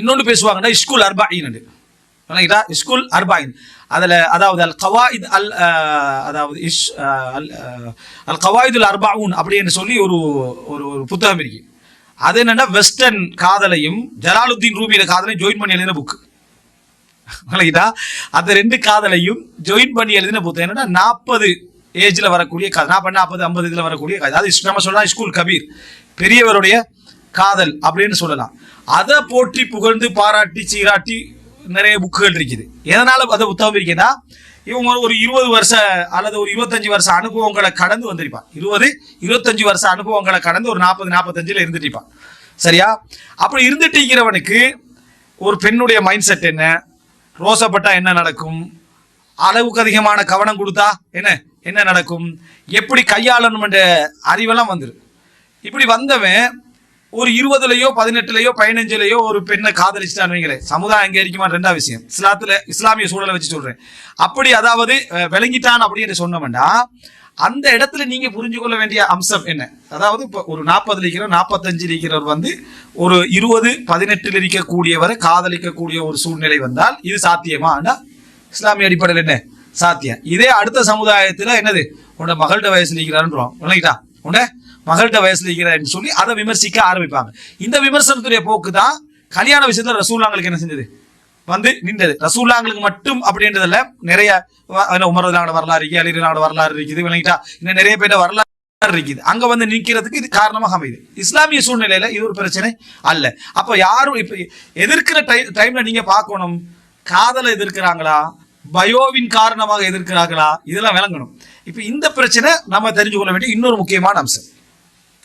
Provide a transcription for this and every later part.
இன்னொன்று பேசுவாங்கன்னா இஸ்கூல் அர்பாயின் விளங்கிட்டா ஸ்கூல் அர்பாயின். அதில் அதாவது அல் கவாயித் அல் அதாவது இஸ் அல் அல் கவாயிதுல் அர்பாவுன் அப்படின்னு சொல்லி ஒரு ஒரு ஒரு புத்தகம் இருக்கு. அது என்னென்னா வெஸ்டர்ன் காதலையும் ஜலாலுத்தீன் ரூபியோட காதலையும் ஜாயின் பண்ணி எழுதின புக் விளங்கிட்டா அந்த ரெண்டு காதலையும் ஜாயின் பண்ணி எழுதின புத்தகம். என்னன்னா நாற்பது ஏஜில் வரக்கூடிய கதை நாற்பது நாற்பது ஐம்பது இதில் வரக்கூடிய கதை அது நம்ம சொல்லலாம் ஸ்கூல் கபீர். பெரியவருடைய காதல் அப்படின்னு சொல்லலாம். அதை போற்றி புகழ்ந்து பாராட்டி சீராட்டி நிறைய புக்குகள் இருக்குது. எதனால அதை புத்தகம் இருக்குன்னா இவங்க ஒரு- இருபது வருஷ அல்லது ஒரு இருபத்தஞ்சு வருஷ அனுபவங்களை கடந்து வந்திருப்பான். இருபது இருபத்தஞ்சு வருஷ அனுபவங்களை கடந்து ஒரு நாற்பது நாற்பத்தஞ்சில் இருந்துட்டு இருப்பான். சரியா? அப்படி இருந்துட்டு இருக்கிறவனுக்கு ஒரு பெண்ணுடைய மைண்ட் செட் என்ன? ரோசப்பட்டா என்ன நடக்கும்? அளவுக்கு அதிகமான கவனம் கொடுத்தா என்ன? என்ன நடக்கும்? எப்படி கையாளணும்ன்ற அறிவெல்லாம் வந்துடும் இப்படி வந்தவன் ஒரு இருபதுலயோ பதினெட்டுலயோ பதினஞ்சுலயோ ஒரு பெண்ணை காதலிச்சிட்டான்னு வைங்களேன். சமுதாயம் அங்கீகரிக்குமா ரெண்டாவது ரெண்டா விஷயம். இஸ்லாத்துல இஸ்லாமிய சூழலை வச்சு சொல்றேன். அப்படி அதாவது விளங்கிட்டான் அப்படின்னு சொன்னோம்னா அந்த இடத்துல நீங்க புரிஞ்சு கொள்ள வேண்டிய அம்சம் என்ன? அதாவது இப்போ ஒரு நாற்பதுல இருக்கிற நாற்பத்தஞ்சில் இருக்கிறவர் வந்து ஒரு இருபது பதினெட்டில் இருக்கக்கூடியவரை காதலிக்கக்கூடிய ஒரு சூழ்நிலை வந்தால் இது சாத்தியமா? இஸ்லாமிய அடிப்படையில் என்ன? சாத்தியம். இதே அடுத்த சமுதாயத்துல என்னது? உன்னோட மகள்கிட்ட வயசுல இருக்கிறாருன்றோம் விளங்கிட்டா? உன்ன மகள்கிட்ட வயசுல இருக்கிறாருன்னு சொல்லி அதை விமர்சிக்க ஆரம்பிப்பாங்க. இந்த விமர்சனத்துடைய போக்கு தான் கல்யாண விஷயத்துல ரசூல்லாங்களுக்கு என்ன செஞ்சது? வந்து நின்றது. ரசூல்லாங்களுக்கு மட்டும் அப்படின்றதுல நிறைய உமரதுலாவோட வரலாறு இருக்கு அலிரலாவோட வரலாறு இருக்குது விளங்கிட்டா இன்னும் நிறைய பேர் வரலாறு இருக்குது. அங்க வந்து நிற்கிறதுக்கு இது காரணமாக அமையுது. இஸ்லாமிய சூழ்நிலையில இது ஒரு பிரச்சனை அல்ல. அப்ப யாரும் இப்ப எதிர்க்கிற டைம் டைம்ல நீங்க பார்க்கணும் காதலை எதிர்க்கிறாங்களா? பயோவின் காரணமாக எதிர்க்கிறார்களா? இதெல்லாம் விளங்கணும். இப்ப இந்த பிரச்சனை நம்ம தெரிஞ்சு கொள்ள வேண்டிய இன்னொரு முக்கியமான அம்சம்.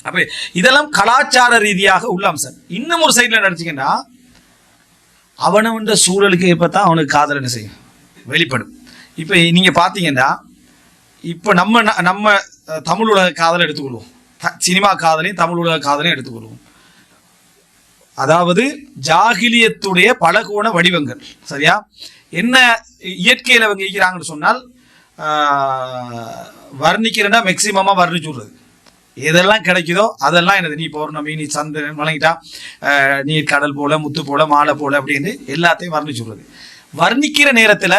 அப்ப இதெல்லாம் கலாச்சார ரீதியாக உள்ள அம்சம். இன்னும் ஒரு சைட்ல நினைச்சீங்கன்னா அவனவன்ற சூழலுக்கு தான் அவனுக்கு காதல் என்ன செய்யும் வெளிப்படும். இப்போ நீங்க பார்த்தீங்கன்னா இப்போ நம்ம நம்ம தமிழ் உலக காதலை எடுத்துக்கொள்வோம். சினிமா காதலையும் தமிழ் உலக காதலையும் எடுத்துக்கொள்வோம். அதாவது ஜாகிலியத்துடைய பலகோண வடிவங்கள் சரியா? என்ன இயற்கையில் அவங்க இருக்கிறாங்கன்னு சொன்னால் வர்ணிக்கிறேன்னா மேக்சிமமாக வர்ணிச்சு விடுறது. எதெல்லாம் கிடைக்குதோ அதெல்லாம் என்னது நீ பௌர்ணமி நீ சந்திரன் வழங்கிட்டா நீ கடல் போல முத்து போல மாலை போல அப்படின்னு எல்லாத்தையும் வர்ணிச்சு வர்ணிக்கிற நேரத்துல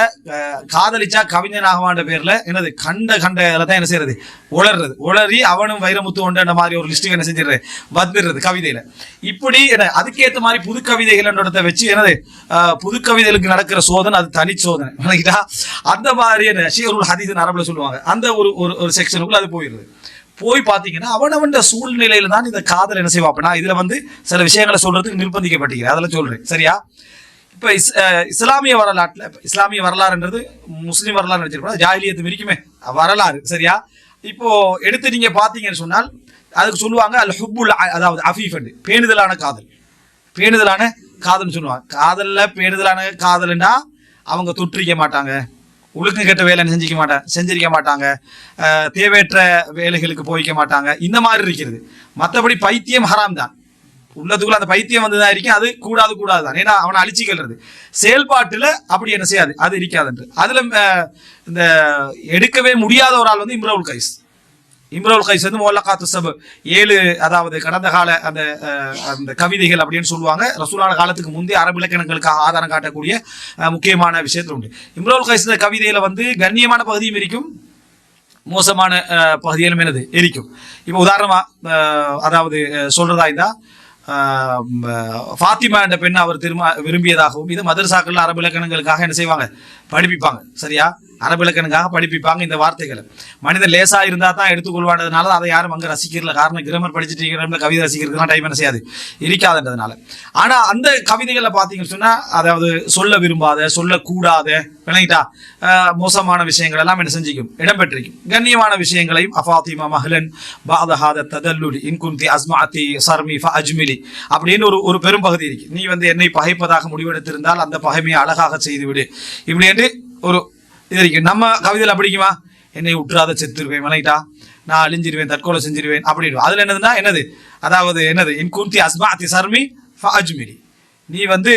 காதலிச்சா கவிஞன் ஆகவான்ற பேர்ல என்னது கண்ட கண்ட தான் என்ன செய்யறது? உளர்றது. உளறி அவனும் வைரமுத்து உண்டுன்ற மாதிரி ஒரு லிஸ்ட்டுக்கு என்ன செஞ்சிடுறது? வந்துடுறது கவிதையில. இப்படி என்ன அதுக்கேற்ற மாதிரி புது கவிதைகள் வச்சு என்னது புது கவிதைகளுக்கு நடக்கிற சோதனை அது தனி சோதனை. வழங்கிட்டா அந்த மாதிரி என்ன ஷீருல் ஹதீஸ் அரபுல சொல்லுவாங்க. அந்த ஒரு ஒரு ஒரு செக்ஷனுக்குள்ள அது போயிடுது. போய் பார்த்தீங்கன்னா அவனவன் சூழ்நிலையில தான் இந்த காதல் என்ன செய்வாப்பனா இதுல வந்து சில விஷயங்களை சொல்றதுக்கு நிர்பந்திக்கப்பட்டிருக்கிறேன் அதெல்லாம் சொல்றேன். சரியா? இப்போ இஸ் இஸ்லாமிய வரலாற்றில் இஸ்லாமிய வரலாறுன்றது முஸ்லீம் வரலாறு நினைச்சிருக்கோம் ஜாகிலியத்து வரைக்குமே. வரலாறு. சரியா? இப்போ எடுத்து நீங்க பார்த்தீங்கன்னு சொன்னால் அதுக்கு சொல்லுவாங்க அல் ஹுப்புல் அதாவது அஃபீஃப் பேணுதலான காதல். பேணுதலான காதல்னு சொல்லுவாங்க. காதலில் பேணுதலான காதல்னா அவங்க தொற்றிக்க மாட்டாங்க. ஒழுக்கம் கெட்ட வேலை செஞ்சிக்க மாட்டாங்க செஞ்சிருக்க மாட்டாங்க. தேவையற்ற வேலைகளுக்கு போய்க்க மாட்டாங்க. இந்த மாதிரி இருக்கிறது. மற்றபடி பைத்தியம் ஹராம் தான். உள்ளதுக்குள்ள அந்த பைத்தியம் வந்து தான் இருக்கும். அது கூடாது கூடாது தான். ஏன்னா அவனை அழிச்சிக்கிறது செயல்பாட்டில் அப்படி என்ன செய்யாது? அது இருக்காதுன்று அதில் இந்த எடுக்கவே முடியாத ஒரு ஆள் வந்து இம்ரவுல் கைஸ். இம்ரவுல் கைஸ் வந்து மோல்லகாத்து சபு. ஏழு அதாவது கடந்த கால அந்த அந்த கவிதைகள் அப்படின்னு சொல்லுவாங்க. ரசூலான காலத்துக்கு முந்தைய அரபு இலக்கணங்களுக்காக ஆதாரம் காட்டக்கூடிய முக்கியமான விஷயத்தில் உண்டு. இம்ரவுல் கைஸ் இந்த கவிதையில வந்து கண்ணியமான பகுதியும் இருக்கும் மோசமான பகுதியிலும் பகுதிகளும் என்னது? இருக்கும் இப்போ உதாரணமா அதாவது சொல்றதா இருந்தா ஃபாத்திமா என்ற பெண் அவர் திரும்ப விரும்பியதாகவும் இது மதரசாக்கள் அரபு இலக்கணங்களுக்காக என்ன செய்வாங்க? படிப்பிப்பாங்க. சரியா? அரபு படிப்பிப்பாங்க இந்த வார்த்தைகளை. மனிதன் லேசாக இருந்தால் தான் எடுத்துக்கொள்வான்றதுனால அதை யாரும் அங்கே ரசிக்கிறல காரணம் கிராமர் படிச்சுட்டு இருக்கிற கவிதை ரசிக்கிறதுலாம் டைம் என்ன செய்யாது. இருக்காதுன்றதுனால. ஆனால் அந்த கவிதைகளை பார்த்தீங்கன்னு சொன்னால் அதாவது சொல்ல விரும்பாத சொல்லக்கூடாத விளங்கிட்டா மோசமான விஷயங்கள் எல்லாம் என்ன செஞ்சிக்கும்? இடம்பெற்றிருக்கும். கண்ணியமான விஷயங்களையும் அஃபாத்திமா மஹலன் பாதஹாத ததல்லுலி இன்குந்தி அஸ்மாத்தி சர்மி ஃப அஜ்மிலி அப்படின்னு ஒரு ஒரு பெரும் பகுதி இருக்கு. நீ வந்து என்னை பகைப்பதாக முடிவெடுத்திருந்தால் அந்த பகைமையை அழகாக செய்துவிடு. இப்படி என்று ஒரு இது வரைக்கும். நம்ம கவிதையில் அப்படிக்குமா? என்னை உற்றாத செத்துருவேன் விளங்கிட்டா நான் அழிஞ்சிருவேன் தற்கொலை செஞ்சிருவேன் அப்படின்னு அதில் என்னதுன்னா என்னது? அதாவது என்னது? என் கும்தி அஸ்மா அத்தி சர்மி அஜ்மிரி நீ வந்து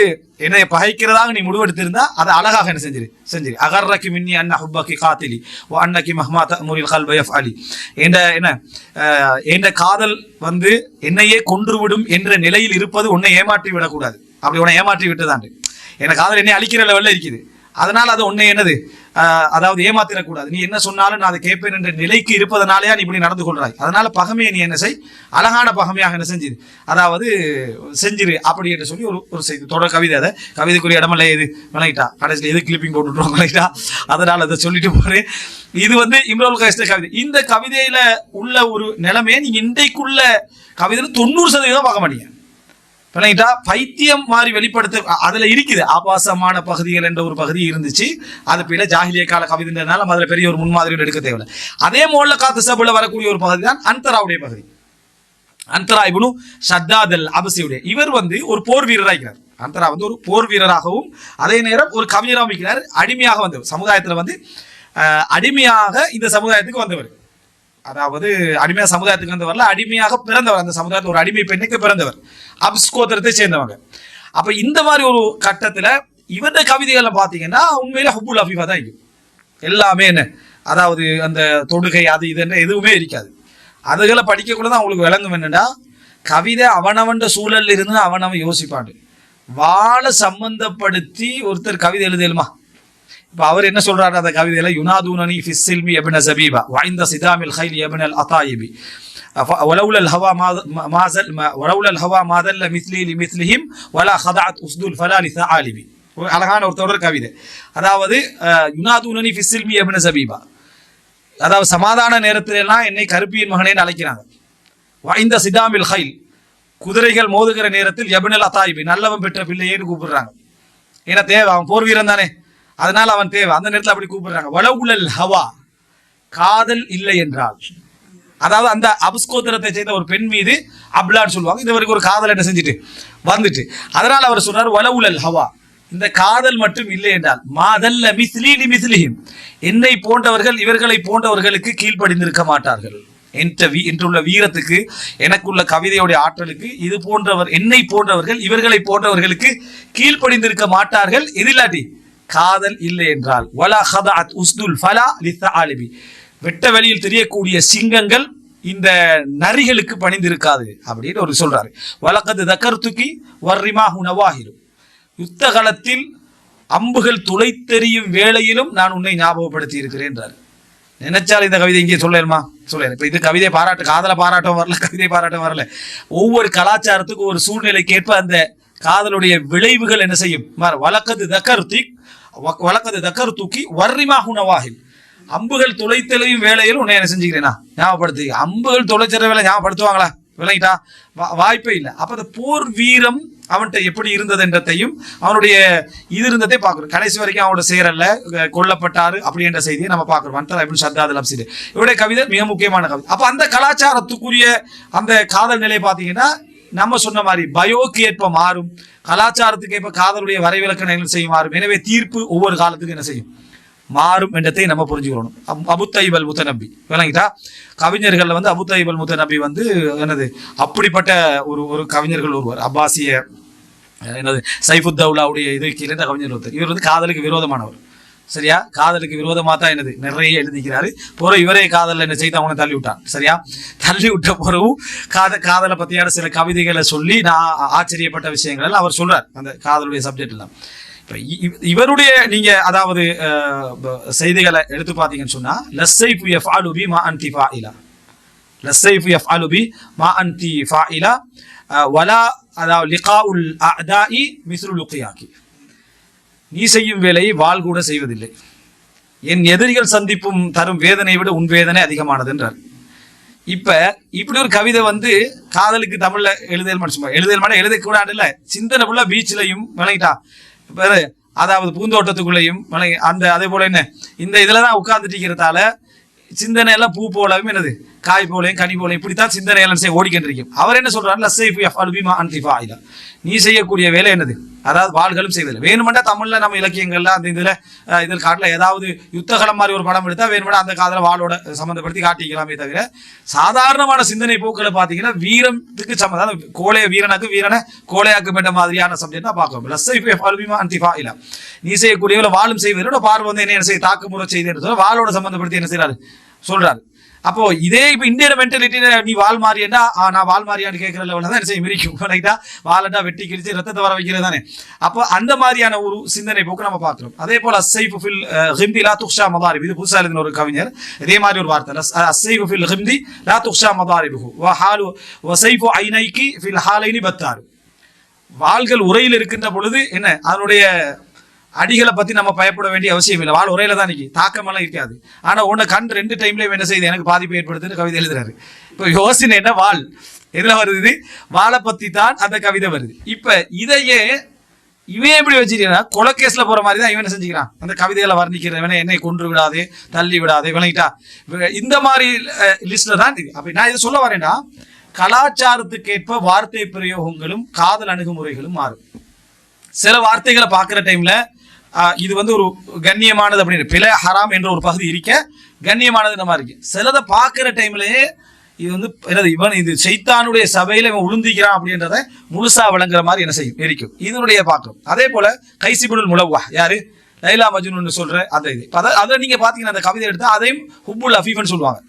என்னை பகைக்கிறதாக நீ முடிவெடுத்திருந்தா அதை அழகாக என்ன செஞ்சிரு? செஞ்சிரு. அகர்ரக்கு மின்னி அண்ணா ஹுப்பக்கி காத்திலி ஓ அன்னக்கி மஹ்மா தமுரில் கல் பயஃப் அலி என்ற என்ன என்ற காதல் வந்து என்னையே கொன்றுவிடும் என்ற நிலையில் இருப்பது உன்னை ஏமாற்றி விடக்கூடாது. அப்படி உன்னை ஏமாற்றி விட்டதாண்டு. என் காதல் என்னை அழிக்கிற லெவலில் இருக்குது. அதனால் அது உன்னை என்னது? அதாவது ஏமாத்திடக்கூடாது. நீ என்ன சொன்னாலும் நான் அதை கேட்பேன் என்ற நிலைக்கு இருப்பதனாலே நீ இப்படி நடந்து கொள்றாய் அதனால பகமையை நீ என்ன செய்? அழகான பகமையாக என்ன செஞ்சிரு. அதாவது செஞ்சிரு அப்படி என்று சொல்லி ஒரு ஒரு செய்தி. தொடர் கவிதை அதை. கவிதைக்குரிய இடமல்ல எது? விளங்கிட்டா. கடைசியில் எது கிளிப்பிங் போட்டுருவோம் விளங்கிட்டா. அதனால் அதை சொல்லிட்டு போகிறேன் இது வந்து இம்ரோல் கஷ்ட கவிதை. இந்த கவிதையில் உள்ள ஒரு நிலைமையை நீங்கள் இன்றைக்குள்ள கவிதையில் தொண்ணூறு சதவீதம் பார்க்க மாட்டீங்க விளங்கிட்டா பைத்தியம் மாதிரி வெளிப்படுத்த அதுல இருக்குது. ஆபாசமான பகுதிகள் என்ற ஒரு பகுதி இருந்துச்சு. அது பிள்ளை ஜாகிலிய கால கவிதைன்றதுனால நம்ம அதுல பெரிய ஒரு முன்மாதிரி எடுக்க தேவையில்லை. அதே மோல்ல காத்து சபுல வரக்கூடிய ஒரு பகுதி தான் அந்தராவுடைய பகுதி. அந்தரா இப்னு ஷத்தாதல் அபசியுடைய. இவர் வந்து ஒரு போர் வீரராக இருக்கிறார் அந்தரா வந்து ஒரு போர் வீரராகவும் அதே நேரம் ஒரு கவிஞராகவும் இருக்கிறார். அடிமையாக வந்தவர். சமுதாயத்துல வந்து அடிமையாக இந்த சமுதாயத்துக்கு வந்தவர். அதாவது அடிமையா சமுதாயத்துக்கு வந்தவர்ல அடிமையாக பிறந்தவர். அந்த சமுதாயத்தில் ஒரு அடிமை பெண்ணுக்கு பிறந்தவர். அப்ஸ்கோத்திரத்தை சேர்ந்தவங்க. அப்ப இந்த மாதிரி ஒரு கட்டத்துல இவருடைய கவிதைகள்ல பாத்தீங்கன்னா உண்மையில ஹபுல் அஃபீஃபா தான் இருக்கும் எல்லாமே என்ன? அதாவது அந்த தொடுகை அது இது என்ன எதுவுமே இருக்காது. அதுகளை படிக்கக்குள்ள தான் அவங்களுக்கு விளங்கும் என்னன்னா கவிதை அவனவன் சூழல்ல இருந்து அவனவன் யோசிப்பாண்டு வாழ சம்பந்தப்படுத்தி ஒருத்தர் கவிதை எழுதலுமா இப்ப அவர் என்ன சொல்றாரு அந்த கவிதையில யுனாதூனனி ஃபிஸ் சில்மி எபின ஜபீபா வாய்ந்த சிதாமில் ஹைல் எபினல் அத்தாயிபி أف- ولولا الهوى ما ما- ما زل ما ولولا الهوى ما ذل مثلي لمثلهم ولا خضعت أسد الفلا لثعالبي ஒரு அழகான ஒரு தொடர் கவிதை அதாவது அஹ், யுனாதூனனி ஃபிஸ் சில்மி எபின ஜபீபா அதாவது சமாதான நேரத்துல எல்லாம் என்னை கருப்பியின் மகனேன்னு அழைக்கிறாங்க வாய்ந்த சிதாமில் ஹைல் குதிரைகள் மோதுகிற நேரத்தில் எபினல் அத்தாயிபி நல்லவன் பெற்ற பிள்ளையேன்னு கூப்பிடுறாங்க ஏன்னா தேவை அவன் போர் வீரன் தானே அதனால அவன் தேவை. அந்த நேரத்தில் அப்படி கூப்பிடுறாங்க. வளவுழல் ஹவா. காதல் இல்லை என்றால். அதாவது அந்த அபஸ்கோத்திரத்தை சேர்ந்த ஒரு பெண் மீது அப்லான்னு சொல்லுவாங்க. இது வரைக்கும் ஒரு காதல் என்ன செஞ்சுட்டு வந்துட்டு. அதனால் அவர் சொல்றாரு வளவுழல் ஹவா. இந்த காதல் மட்டும் இல்லை என்றால் மாதல்ல மிஸ்லீலி மிஸ்லிஹிம். என்னை போன்றவர்கள் இவர்களை போன்றவர்களுக்கு கீழ்ப்படிந்திருக்க மாட்டார்கள். என்ற வீ என்றுள்ள வீரத்துக்கு எனக்குள்ள கவிதையுடைய ஆற்றலுக்கு இது போன்றவர் என்னை போன்றவர்கள் இவர்களை போன்றவர்களுக்கு கீழ்ப்படிந்திருக்க மாட்டார்கள். எதிலாட்டி காதல் இல்லை என்றால் வலா ஹதாத் உஸ்துல் ஃபலா லித்தஆலிபி வெட்ட வெளியில் தெரியக்கூடிய சிங்கங்கள் இந்த நரிகளுக்கு பணிந்திருக்காது அப்படின்னு ஒரு சொல்றாரு. வழக்கத்து தக்கர்த்துக்கி வர்ரிமாஹு நவாஹிரு. யுத்த காலத்தில் அம்புகள் துளைத்தெறியும் வேளையிலும் நான் உன்னை ஞாபகப்படுத்தி இருக்கிறேன்றார் நினைச்சால் இந்த கவிதை இங்கே சொல்லணுமா சொல்ல இப்போ இது கவிதை பாராட்டு காதலை பாராட்டம் வரல கவிதை பாராட்டம் வரல. ஒவ்வொரு கலாச்சாரத்துக்கும் ஒரு சூழ்நிலைக்கேற்ப அந்த காதலுடைய விளைவுகள் என்ன செய்யும்? மாறு. வழக்கது தக்கருத்தி வழக்கது தக்கர் தூக்கி வர்றிமாக உணவாகில் அம்புகள் துளைத்தெளியும் வேலையில் உன்னை என்ன செஞ்சுக்கிறேனா? ஞாபகப்படுத்தி. அம்புகள் துளைச்சிற வேலை ஞாபகப்படுத்துவாங்களா? விளங்கிட்டா? வா- வாய்ப்பே இல்லை. அப்ப அந்த போர் வீரம் அவன்கிட்ட எப்படி இருந்தது என்றதையும் அவனுடைய இது இருந்ததை பார்க்குறோம் கடைசி வரைக்கும் அவனோட சேரல்ல கொல்லப்பட்டாரு அப்படின்ற செய்தியை நம்ம பார்க்குறோம் அந்தரா இப்படி சத்தாது லப்சிடு இவருடைய கவிதை மிக முக்கியமான கவிதை. அப்ப அந்த கலாச்சாரத்துக்குரிய அந்த காதல் நிலையை பார்த்தீங்கன்னா நம்ம சொன்ன மாதிரி பயோக்கு ஏற்ப மாறும். கலாச்சாரத்துக்கு ஏற்ப காதலுடைய வரைவிலக்கணங்கள் செய்யும் மாறும். எனவே தீர்ப்பு ஒவ்வொரு காலத்துக்கும் என்ன செய்யும்? மாறும் என்றதை நம்ம புரிஞ்சுக்கணும். அப்- அபு முத்தநபி. விளங்கிட்டா? கவிஞர்களில் வந்து அபுத்தைபல் தைபல் முத்தநபி வந்து என்னது? அப்படிப்பட்ட ஒரு ஒரு கவிஞர்கள் ஒருவர். அப்பாசிய என்னது? சைஃபுத்தவுலாவுடைய இது கீழே கவிஞர் ஒருத்தர். இவர் வந்து காதலுக்கு விரோதமானவர். சரியா? காதலுக்கு விரோதமா தான் என்னது? நிறைய எழுதிக்கிறாரு. போற இவரே காதல என்ன செய்து அவனை தள்ளி விட்டான் சரியா? தள்ளி விட்ட பிறகு காத காதலை பத்தியான சில கவிதைகளை சொல்லி நான் ஆச்சரியப்பட்ட விஷயங்கள் அவர் சொல்றார். அந்த காதலுடைய சப்ஜெக்ட் எல்லாம். இப்போ இவருடைய நீங்க அதாவது செய்திகளை எடுத்து பார்த்தீங்கன்னு சொன்னா லஸ்ஸைஃபு யஃப்அலு பி மா அன்தி ஃபாயிலா லஸ்ஸைஃபு யஃப்அலு பி மா அன்தி ஃபா அஹ், வலா அதாவது லிகாஉல் அதாஇ மிஸ்ரு லுகியாக்கி நீ செய்யும் வேலையை வாள் கூட செய்வதில்லை. என் எதிரிகள் சந்திப்பும் தரும் வேதனை விட உன் வேதனை அதிகமானது என்றார். இப்ப இப்படி ஒரு கவிதை வந்து காதலுக்கு தமிழ்ல எழுதல் மனுஷன் எழுதல் மன எழுத கூட இல்ல. சிந்தனை ஃபுல்லா பீச்சிலையும் விளங்கிட்டா. அதாவது பூந்தோட்டத்துக்குள்ளேயும் விளங்கி அந்த அதே போல என்ன? இந்த இதுலதான் உட்கார்ந்துட்டு இருக்கிறதால சிந்தனை எல்லாம் பூ போலவும் என்னது? காய் போலையும் கனி போலையும் இப்படித்தான் சிந்தனை செய்ய ஓடிக்கின்றிருக்கும் அவர் என்ன சொல்றாரு? லஸ்ஸைஃபு யஃப்அலு பிமா அன்தி ஃபாயிலா நீ செய்யக்கூடிய வேலை என்னது? அதாவது வாள்களும் செய்ததில்லை வேணுமெண்டா தமிழ்ல நம்ம இலக்கியங்கள்ல அந்த இதுல இதில் காட்டில் ஏதாவது யுத்தகலம் மாதிரி ஒரு படம் எடுத்தா வேணுமெண்டா அந்த காதல வாளோட சம்மந்தப்படுத்தி காட்டிக்கலாமே தவிர சாதாரணமான சிந்தனை போக்களை பார்த்தீங்கன்னா வீரத்துக்கு சம்மந்தம் கோழைய வீரனுக்கு வீரனை கோழையாக்கு என்ற மாதிரியான சப்ஜெக்ட் தான் பார்க்கணும். லஸ்ஸைஃபு யஃப்அலு பிமா அன்தி ஃபாயிலா நீ செய்யக்கூடியவள வாழும் செய்வதோட பார்வை வந்து என்ன செய்ய தாக்குமுறை செய்து என்று சொல்ல வாளோட சம்மந்தப்படுத்தி என்ன செய்யறாரு சொல்றாரு. அப்போ இதே இப்போ இந்தியன் மென்டாலிட்டியில நீ வால் மாறியண்டா நான் வால் மாறியான்னு கேட்குற லெவலில் தான் என்ன செய்யும் இருக்கும் ரைட்டா வாலண்டா வெட்டி கிழிச்சு ரத்தத்தை வர வைக்கிறது தானே. அப்போ அந்த மாதிரியான ஒரு சிந்தனை போக்கு நம்ம பார்க்கிறோம். அதே போல அசைஃபு ஃபில் ஹிந்தி லா துக்ஷா மதாரிப் இது புதுசாக எழுதின ஒரு கவிஞர். இதே மாதிரி ஒரு வார்த்தை. அசைஃபு ஃபில் ஹிந்தி லா துக்ஷா மதாரிபு ஹாலு வசைஃபு ஐநைக்கு ஃபில் ஹாலைனி பத்தாரு. வாள்கள் உரையில் இருக்கின்ற பொழுது என்ன? அதனுடைய அடிகளை பத்தி நம்ம பயப்பட வேண்டிய அவசியம் இல்லை. வாள் உரையில தான் நிற்கி தாக்கமெல்லாம் இருக்காது. ஆனா உன்னை கண் ரெண்டு டைம்ல என்ன செய்யுது எனக்கு பாதிப்பு ஏற்படுத்துன்னு கவிதை எழுதுறாரு. இப்போ யோசனை என்ன? வாள் எதுல வருது? வாழை வாளை பத்தி தான் அந்த கவிதை வருது. இப்ப இதையே இவன் எப்படி வச்சிருக்கா கொலக்கேஸ்ல போற மாதிரி தான் இவன் செஞ்சுக்கிறான்? அந்த கவிதைகளை வர்ணிக்கிறவன என்னை கொன்று விடாதே தள்ளி விடாது விளங்கிட்டா. இந்த மாதிரி லிஸ்ட்ல தான் இது. அப்ப நான் இதை சொல்ல வரேன்னா கலாச்சாரத்துக்கேற்ப வார்த்தை பிரயோகங்களும் காதல் அணுகுமுறைகளும் மாறும். சில வார்த்தைகளை பார்க்குற டைம்ல இது வந்து ஒரு கண்ணியமானது அப்படின்னு பிழை ஹராம் என்ற ஒரு பகுதி இருக்க கண்ணியமானது இந்த மாதிரி இருக்கு. சிலதை பார்க்குற டைம்லயே இது வந்து என்னது இவன் இது சைத்தானுடைய சபையில இவன் உளுந்திக்கிறான் அப்படின்றத முழுசா விளங்குற மாதிரி என்ன செய்யும்? இருக்கும் இதனுடைய பார்க்கும் அதே போல கைசிபுடல் முலவ்வா. யாரு? லைலா மஜ்னூன் சொல்ற அந்த இது. அதை நீங்க பாத்தீங்கன்னா அந்த கவிதை எடுத்தா அதையும் ஹுப்புல் அஃபீஃபன் சொல்லுவாங்க.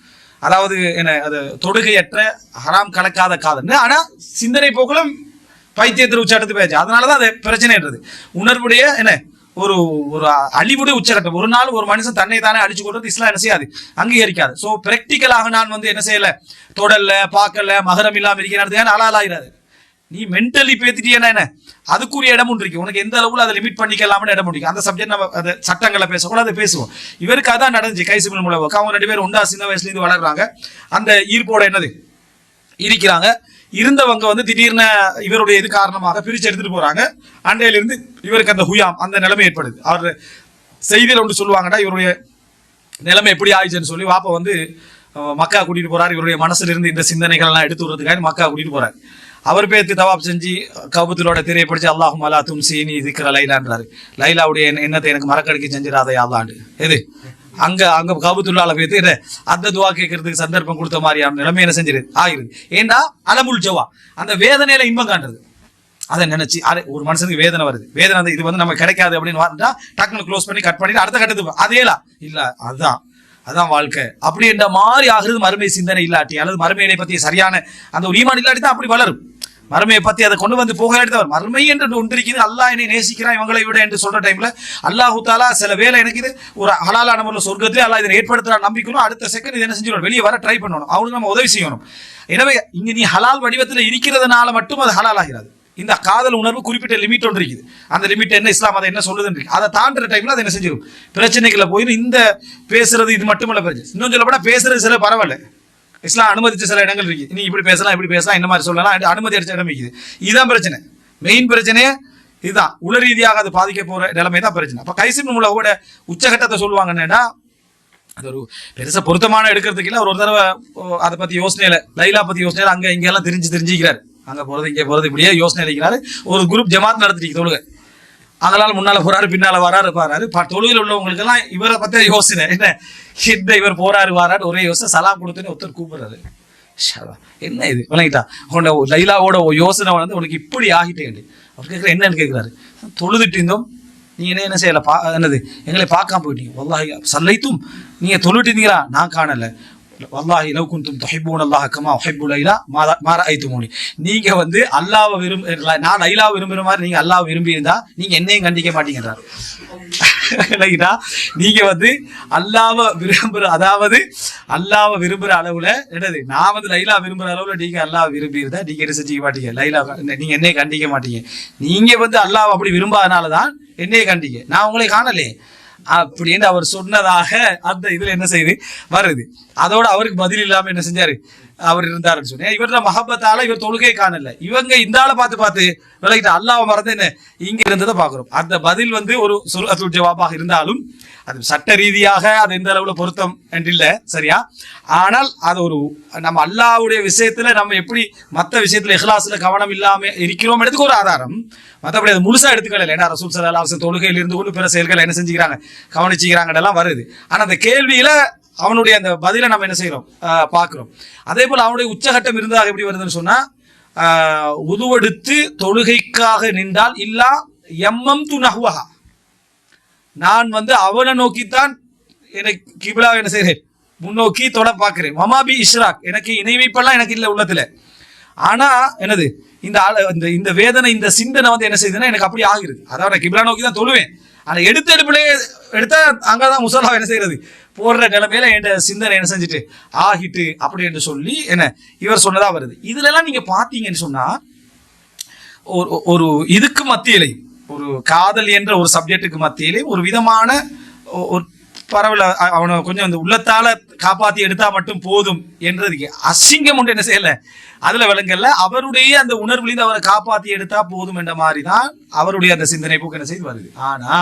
அதாவது என்ன அது தொடுகையற்ற ஹராம் கலக்காத காதல். ஆனா சிந்தனை போக்குலும் பைத்தியத்தில் உச்சாட்டத்து பேச்சு அதனாலதான் அது பிரச்சனைன்றது. உணர்வுடைய என்ன ஒரு ஒரு அழிவுடைய உச்சகட்டம். ஒரு நாள் ஒரு மனுஷன் தன்னை தானே அழிச்சு கொடுத்து இஸ்லாம் என்ன செய்யாது? அங்கீகரிக்காது. சோ பிராக்டிக்கலாக நான் வந்து என்ன செய்யல? தொடல்ல பார்க்கல மகரம் இல்லாம இருக்கிறேன் அலாலாயிராது நீ மென்டலி பேத்திட்டியனா என்ன? அதுக்குரிய இடம் ஒன்று இருக்கு. உனக்கு எந்த அளவுல அதை லிமிட் பண்ணிக்கலாம்னு இடம் இருக்கு. அந்த சப்ஜெக்ட் நம்ம அதை சட்டங்களை பேசக்கூட அதை பேசுவோம். இவருக்கு அதான் நடந்துச்சு கைசிபிள் மூலம் அவங்க ரெண்டு பேரும் ஒன்றா சின்ன வயசுல இருந்து வளர்றாங்க. அந்த ஈர்ப்போட என்னது? இருக்கிறாங்க. இருந்தவங்க வந்து திடீர்னு இவருடைய இது காரணமாக பிரிச்சு எடுத்துட்டு போறாங்க. அண்டையிலிருந்து இவருக்கு அந்த ஹுயாம் அந்த நிலைமை ஏற்படுது. அவர் செய்தியில் ஒன்று சொல்லுவாங்கடா இவருடைய நிலைமை எப்படி ஆயிடுச்சுன்னு சொல்லி வாப்பா வந்து மக்கா கூட்டிட்டு போறாரு. இவருடைய மனசுல இருந்து இந்த சிந்தனைகள் எல்லாம் எடுத்து விடுறதுக்காக மக்கா கூட்டிட்டு போறாரு. அவர் பேத்து தவாப் செஞ்சு கபுத்தலோட திரையை படிச்சு அல்லாஹும் அல்லா தும் சீனி திக்கிற லைலான்றாரு. லைலாவுடைய எண்ணத்தை எனக்கு மறக்கடிக்க செஞ்சிடாதே அல்லாண்டு. எது? அங்க அங்க கபுத்துள்ளால பேத்து என்ன? அந்த துவா கேட்கறதுக்கு சந்தர்ப்பம் கொடுத்த மாதிரியான நிலைமை என்ன செஞ்சிரு? ஆகிருது ஏண்டா? அலமுல் ஜவா அந்த வேதனையில இன்பம் காண்றது. அதை நினைச்சு அது ஒரு மனுஷனுக்கு வேதனை வருது. வேதனை அந்த இது வந்து நம்ம கிடைக்காது அப்படின்னு வரட்டா டக்குனு க்ளோஸ் பண்ணி கட் பண்ணிட்டு அடுத்த கட்டத்துக்கு அதேலாம் அதேலா இல்ல அதுதான் அதான் வாழ்க்கை. அப்படின்ற மாதிரி ஆகுறது மறுமை சிந்தனை இல்லாட்டி அல்லது மறுமையினை பத்தி சரியான அந்த ஒரு ஈமான் இல்லாட்டி தான் அப்படி வளரும். மறுமையை பத்தி அதை கொண்டு வந்து போக எடுத்தவர் மறுமை என்று ஒன்று இருக்குது. அல்லாஹ் என்னை நேசிக்கிறான் இவங்களை விட என்று சொல்ற டைம்ல அல்லாஹு தாலா சில வேலை எனக்கு இது. ஒரு ஹலாலான முறையில் சொர்க்கத்திலே அல்லாஹ் இதை ஏற்படுத்துற நம்பிக்கணும். அடுத்த செகண்ட் இது என்ன செஞ்சிடணும்? வெளியே வர ட்ரை பண்ணணும். அவனுக்கு நம்ம உதவி செய்யணும். எனவே இங்க நீ ஹலால் வடிவத்தில் இருக்கிறதுனால மட்டும் அது ஹலால் ஆகிறது. இந்த காதல் உணர்வு குறிப்பிட்ட லிமிட் ஒன்று இருக்குது. அந்த லிமிட் என்ன? இஸ்லாம் அதை என்ன சொல்லுதுன்னு அதை தாண்டுற டைம்ல அதை என்ன செஞ்சிடும் பிரச்சனைகளை போயிடும் இந்த பேசுறது இது மட்டுமல்ல பிரச்சனை. இன்னும் சொல்லப்போனா பேசுறது சில பரவாயில்ல. இஸ்லாம் அனுமதிச்ச சில இடங்கள் இருக்குது. நீ இப்படி பேசலாம் இப்படி பேசலாம் இந்த மாதிரி சொல்லலாம் அனுமதி அடிச்ச இடம் இருக்குது. இதுதான் பிரச்சனை. மெயின் பிரச்சனையே இதுதான். உள ரீதியாக அது பாதிக்க போகிற நிலைமை தான் பிரச்சனை. அப்போ கைசிம் உலகோட உச்சகட்டத்தை சொல்லுவாங்க என்னன்னா அது ஒரு பெருசாக பொருத்தமான எடுக்கிறதுக்கு இல்லை அவர் ஒரு தடவை அதை பற்றி யோசனையில லைலா பற்றி யோசனையில் அங்கே இங்கெல்லாம் தெரிஞ்சு தெரிஞ்சுக்கிறார். அங்கே போகிறது இங்கே போகிறது இப்படியே யோசனை இருக்கிறாரு ஒரு குரூப் ஜமாத் நடத்திட்டு தொழுகை. அதனால முன்னால போறாரு பின்னால வராரு பாராரு. ப- உள்ளவங்களுக்கு எல்லாம் இவரை பத்தி யோசனை. என்ன? இந்த இவர் போறாரு வாராரு ஒரே யோசனை சலாம் கொடுத்துன்னு ஒருத்தர் கூப்பிடுறாரு. என்ன இது? விளங்கிட்டா? உன்னை லைலாவோட யோசனை வந்து உனக்கு இப்படி ஆகிட்டேன் அவர் கேட்குற என்னன்னு கேட்குறாரு தொழுதுட்டு இருந்தோம். நீ என்ன என்ன செய்யலை? பா என்னது? எங்களை பார்க்காம போயிட்டீங்க. சல்லைத்தும் நீங்கள் தொழுட்டு இருந்தீங்களா? நான் காணலை. வல்லாஹி லவ் குந்தும் தொஹிபூன் அல்லாஹ் கமா ஒஹிபு லைலா மாதா மாற நீங்க வந்து அல்லாவை விரும்ப நான் லைலா விரும்புற மாதிரி நீங்க அல்லாஹ் விரும்பி இருந்தா நீங்க என்னையும் கண்டிக்க மாட்டீங்கன்றார். நீங்க வந்து அல்லாவை விரும்புற அதாவது அல்லாவை விரும்புற அளவுல என்னது நான் வந்து லைலா விரும்புற அளவுல நீங்க அல்லாவை விரும்பி இருந்தா நீங்க என்ன செஞ்சுக்க மாட்டீங்க? லைலா நீங்க என்னைய கண்டிக்க மாட்டீங்க. நீங்க வந்து அல்லாவை அப்படி விரும்பாதனால தான் என்னைய கண்டிக்க நான் உங்களை காணலையே. அப்படின்னு அவர் சொன்னதாக அந்த இதுல என்ன செய்யுது வருது. அதோட அவருக்கு பதில் இல்லாம என்ன செஞ்சாரு? அவர் இருந்தாருன்னு சொன்னேன். இவரோட மஹப்பத்தால இவர் தொழுகை காணல. இவங்க இந்த ஆளை பார்த்து பார்த்து விலகிட்டு அல்லாஹ் மறந்து என்ன? இங்க இருந்ததை பார்க்குறோம். அந்த பதில் வந்து ஒரு சுருஅத்துல் ஜவாபாக இருந்தாலும் அது சட்ட ரீதியாக அது எந்த அளவுல பொருத்தம் என்று சரியா? ஆனால் அது ஒரு நம்ம அல்லாஹ்வுடைய விஷயத்துல நம்ம எப்படி மற்ற விஷயத்துல இஹ்லாஸ்ல கவனம் இல்லாம இருக்கிறோம் எடுத்துக்கு ஒரு ஆதாரம். மற்றபடி அது முழுசா எடுத்துக்கல ஏன்னா ரசூல் சல்லா தொழுகையில் இருந்து கொண்டு பிற செயல்களை என்ன செஞ்சுக்கிறாங்க? கவனிச்சுக்கிறாங்க வருது. ஆனா அந்த கேள்வியில அவனுடைய அந்த பதிலை நம்ம என்ன செய்யறோம் பார்க்குறோம். அதே போல அவனுடைய உச்சகட்டம் இருந்தாக எப்படி வருதுன்னு சொன்னா உதுவெடுத்து தொழுகைக்காக நின்றால் இல்லா எம்மம் து நஹ்வஹா. நான் வந்து அவனை நோக்கித்தான் எனக்கு கிபிலா என்ன செய்கிறேன் முன்னோக்கி தொட பார்க்கிறேன். மமாபி இஷ்ராக். எனக்கு இணைவைப்பெல்லாம் எனக்கு இல்லை உள்ளத்துல. ஆனா என்னது இந்த இந்த இந்த வேதனை இந்த சிந்தனை வந்து என்ன செய்யுதுன்னா எனக்கு அப்படி ஆகிருது. அதாவது நான் கிப்லா நோக்கி தான் தொழுவேன். ஆனால் எடுத்த எடுப்பிலே எடுத்தா அங்கதான் முசல்லா என்ன செய்யறது போடுற நிலைமையில என் சிந்தனை என்ன செஞ்சுட்டு ஆகிட்டு அப்படி என்று சொல்லி என்ன இவர் சொன்னதா வருது. இதுல எல்லாம் நீங்க பாத்தீங்கன்னு சொன்னா ஒரு ஒரு இதுக்கு மத்தியிலே ஒரு காதல் என்ற ஒரு சப்ஜெக்ட்டுக்கு மத்தியிலே ஒரு விதமான ஒரு பரவல அவனை கொஞ்சம் அந்த உள்ளத்தால காப்பாத்தி எடுத்தா மட்டும் போதும் என்றதுக்கு. அசிங்கம் ஒன்று என்ன செய்யல. அதுல விளங்கல்ல அவருடைய அந்த உணர்வுலேருந்து அவரை காப்பாத்தி எடுத்தா போதும் என்ற மாதிரி தான் அவருடைய அந்த சிந்தனை போக்கு என்ன செய்து வருது. ஆனா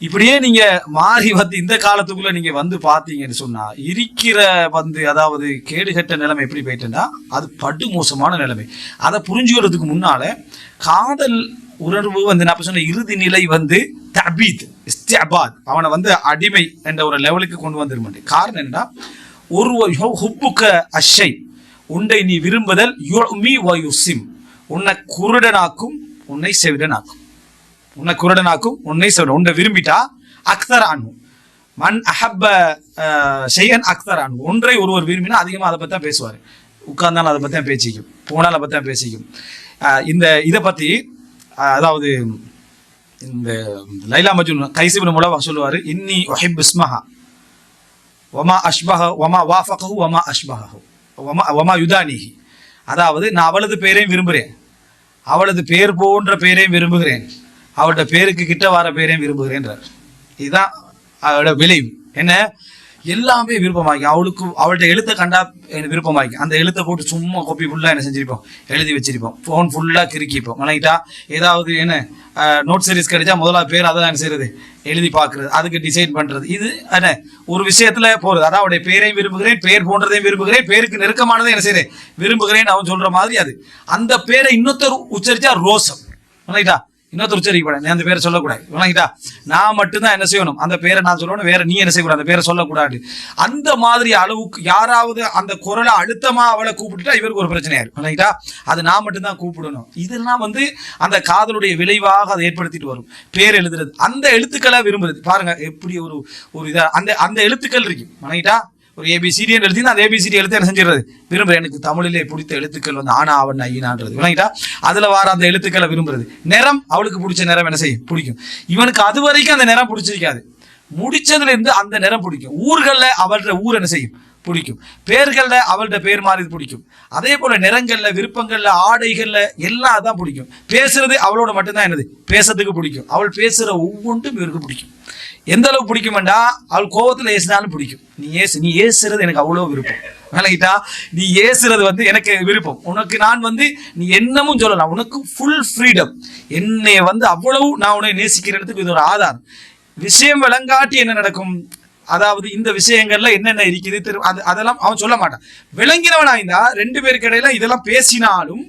இப்படியே நீங்க மாறி வந்து இந்த காலத்துக்குள்ள நீங்க வந்து பாத்தீங்கன்னு சொன்னா இருக்கிற வந்து அதாவது கேடுகட்ட நிலைமை எப்படி போயிட்டுன்னா அது படு மோசமான நிலைமை. அதை புரிஞ்சுக்கிறதுக்கு முன்னால காதல் உணர்வு வந்து நான் சொன்ன இறுதி நிலை வந்து தபீத் இஸ்தியாபாத் அவனை வந்து அடிமை என்ற ஒரு லெவலுக்கு கொண்டு வந்துருமாட்டே காரணம் என்னன்னா ஒரு ஹுப்புக்க அஷை உண்டை நீ விரும்புதல் யுமி வயுசிம் உன்னை குருடனாக்கும் உன்னை செவிடனாக்கும். உன்னை குருடனாக்கும் உன்னை செவிடன் உன்னை விரும்பிட்டா அக்தர் அனு மண் அஹப்ப ஷெய்யன் அக்தர் அனு ஒன்றை ஒருவர் விரும்பினா அதிகமாக அதை பற்றி தான் பேசுவார். உட்கார்ந்தாலும் அதை பற்றி தான் பேசிக்கும். போனால் அதை பற்றி தான் பேசிக்கும் இந்த இதை பற்றி அதாவது இந்த லைலா மஜ்னு கைசிபின் மூலமாக சொல்லுவார் இன்னி ஒஹிப் இஸ்மஹா. ஒமா அஷ்பஹ ஒமா வாஃபகஹு ஒமா அஷ்பஹு ஒமா ஒமா யுதானிஹி. அதாவது நான் அவளது பேரையும் விரும்புகிறேன். அவளது பேர் போன்ற பேரையும் விரும்புகிறேன். அவளோட பேருக்கு கிட்ட வர பேரையும் விரும்புகிறேன்றார். இதுதான் அவளோட விளைவு. என்ன? எல்லாமே விருப்பமாக்கி அவளுக்கு அவள்கிட்ட எழுத்தை கண்டா எனக்கு விருப்பமாக்கி. அந்த எழுத்தை போட்டு சும்மா காப்பி ஃபுல்லாக என்ன செஞ்சிருப்போம்? எழுதி வச்சிருப்போம். ஃபோன் ஃபுல்லாக கிறுக்கிப்போம் வணங்கிட்டா ஏதாவது என்ன நோட் சீரிஸ் கிடைச்சா முதலாவது பேர் அதெல்லாம் என்ன செய்யறது? எழுதி பார்க்கறது. அதுக்கு டிசைன் பண்ணுறது இது என்ன ஒரு விஷயத்தில் போகிறது அதான் அவருடைய பேரையும் விரும்புகிறேன் பேர் போன்றதையும் விரும்புகிறேன் பேருக்கு நெருக்கமானதை என்ன செய்யறேன் விரும்புகிறேன் அவன் சொல்கிற மாதிரி அது. அந்த பேரை இன்னொருத்தர் உச்சரித்தா ரோசம். வணங்கிட்டா இன்னொருத்தர் உச்சரிக்கப்படாது நீ அந்த பேரை சொல்லக்கூடாது. வணங்கிட்டா நான் மட்டும்தான் என்ன செய்யணும்? அந்த பேரை நான் சொல்லணும். வேற நீ என்ன செய்யக்கூடாது? அந்த பேரை சொல்லக்கூடாது. அந்த மாதிரி அளவுக்கு யாராவது அந்த குரலை அழுத்தமா அவளை கூப்பிட்டுட்டா இவருக்கு ஒரு பிரச்சனையாரு இருக்கும். வணங்கிட்டா அது நான் மட்டும்தான் கூப்பிடணும். இதெல்லாம் வந்து அந்த காதலுடைய விளைவாக அதை ஏற்படுத்திட்டு வரும். பேர் எழுதுறது. அந்த எழுத்துக்களை விரும்புறது. பாருங்க எப்படி ஒரு ஒரு இதாக அந்த அந்த எழுத்துக்கள் இருக்கு. வணங்கிட்டா ஒரு ஏபிசிடி எழுதி அந்த ஏபிசிடி எழுத்து என்ன செஞ்சது விரும்புறேன். எனக்கு தமிழிலே பிடித்த எழுத்துக்கள் வந்து ஆனா அவன் ஐயனான்றது விளங்கிட்டா? அதுல வர அந்த எழுத்துக்களை விரும்புறது. நிறம் அவளுக்கு பிடிச்ச நிறம் என்ன செய்யும்? பிடிக்கும். இவனுக்கு அது வரைக்கும் அந்த நிறம் பிடிச்சிருக்காது. முடிச்சதுல இருந்து அந்த நிறம் பிடிக்கும். ஊர்களில் அவளோட ஊர் என்ன செய்யும்? பிடிக்கும். பேர்களில் அவள்கிட்ட பேர் மாறி பிடிக்கும். அதே போல நிறங்கள்ல விருப்பங்கள்ல ஆடைகள்ல எல்லாம் அதான் பிடிக்கும். பேசுறது அவளோட மட்டும்தான் என்னது? பேசுறதுக்கு பிடிக்கும். அவள் பேசுற ஒவ்வொன்றும் இவருக்கு பிடிக்கும். எந்த அளவு பிடிக்குமெண்டா? அவள் கோபத்தில் ஏசினாலும் பிடிக்கும். நீ ஏசு நீ ஏசுறது எனக்கு அவ்வளோ விருப்பம். விளங்கிட்டா? நீ ஏசுறது வந்து எனக்கு விருப்பம். உனக்கு நான் வந்து நீ என்னமும் சொல்லலாம். உனக்கு ஃபுல் ஃப்ரீடம் என்னை வந்து அவ்வளவு நான் உன்னை நேசிக்கிறதுக்கு இது ஒரு ஆதாரம். விஷயம் விளங்காட்டி என்ன நடக்கும்? அதாவது இந்த விஷயங்கள்ல என்னென்ன இருக்குது? திரு அது அதெல்லாம் அவன் சொல்ல மாட்டான். விளங்கினவனா இருந்தா ரெண்டு பேருக்கு இடையில இதெல்லாம் பேசினாலும்